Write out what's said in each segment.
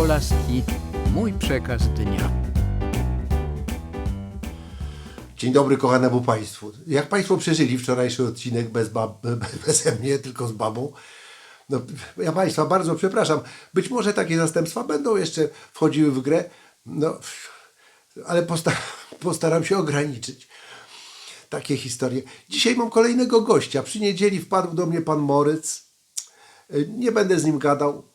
Kolaski, mój przekaz dnia. Dzień dobry kochanemu Państwu. Jak Państwo przeżyli wczorajszy odcinek bez beze mnie, tylko z babą? No, ja Państwa bardzo przepraszam. Być może takie zastępstwa będą jeszcze wchodziły w grę, no, ale posta postaram się ograniczyć takie historie. Dzisiaj mam kolejnego gościa. Przy niedzieli wpadł do mnie pan Moryc. Nie będę z nim gadał,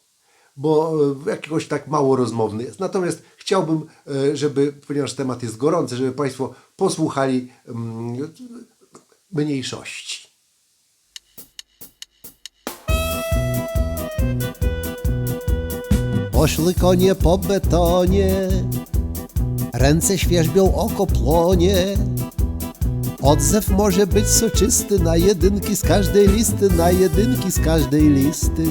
bo e, jakiegoś tak mało rozmowny jest. Natomiast chciałbym, e, żeby, ponieważ temat jest gorący, żeby Państwo posłuchali mm, mniejszości. Poszły konie po betonie, ręce świerzbią, oko płonie. Odzew może być soczysty na jedynki z każdej listy, na jedynki z każdej listy.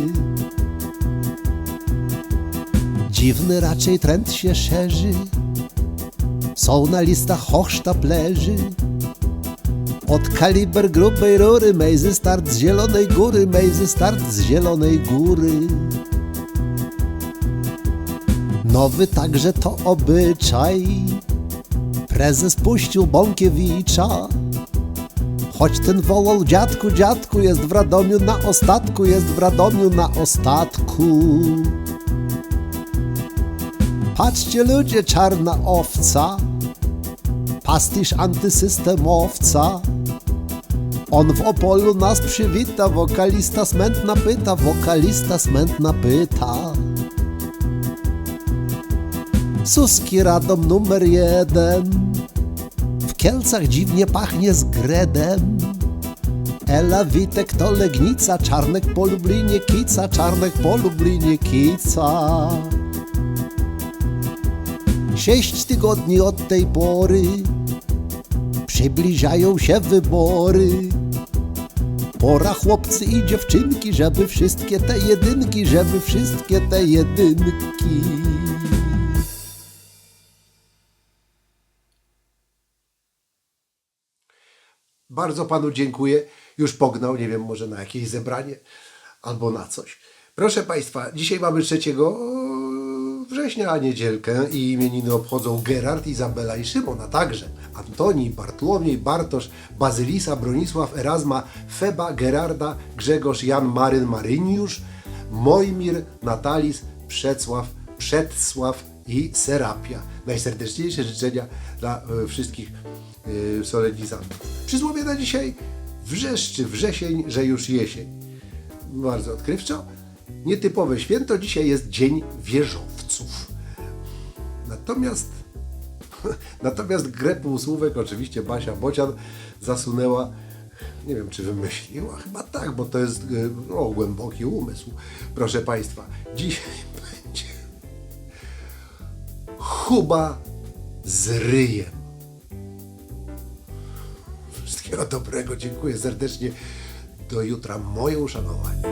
Dziwny raczej trend się szerzy, są na listach hochsztaplerzy. Od kaliber grubej rury, mejzy start z zielonej góry, mejzy start z zielonej góry. Nowy także to obyczaj. Prezes puścił Bąkiewicza. Choć ten wołał dziadku, dziadku, jest w Radomiu na ostatku, jest w Radomiu na ostatku. Patrzcie ludzie, czarna owca, pastisz antysystemowca. On w Opolu nas przywita, wokalista smętna pyta, wokalista smętna pyta. Suski Radom numer jeden W Kielcach dziwnie pachnie z gredem Ela Witek to Legnica Czarnek po Lublinie kica Czarnek po Lublinie kica Sześć tygodni od tej pory Przybliżają się wybory Pora chłopcy i dziewczynki Żeby wszystkie te jedynki Żeby wszystkie te jedynki Bardzo panu dziękuję. Już pognał, nie wiem, może na jakieś zebranie albo na coś. Proszę państwa, dzisiaj mamy 3 września, niedzielkę i imieniny obchodzą Gerard, Izabela i Szymon, a także Antoni, Bartłomiej, Bartosz, Bazylisa, Bronisław, Erasma, Feba, Gerarda, Grzegorz, Jan, Maryn, Maryniusz, Mojmir, Natalis, Przecław, Przedsław i Serapia. Najserdeczniejsze życzenia dla e, wszystkich e, solenizantów. Przysłowie na dzisiaj wrzeszczy wrzesień, że już jesień. Bardzo odkrywczo. Nietypowe święto dzisiaj jest Dzień Wieżowców. Natomiast natomiast grę półsłówek oczywiście Basia Bocian zasunęła nie wiem, czy wymyśliła, chyba tak, bo to jest e, o, głęboki umysł. Proszę Państwa, dzisiaj będzie chuba z ryjem. Wszystkiego dobrego, dziękuję serdecznie. Do jutra, moje uszanowanie.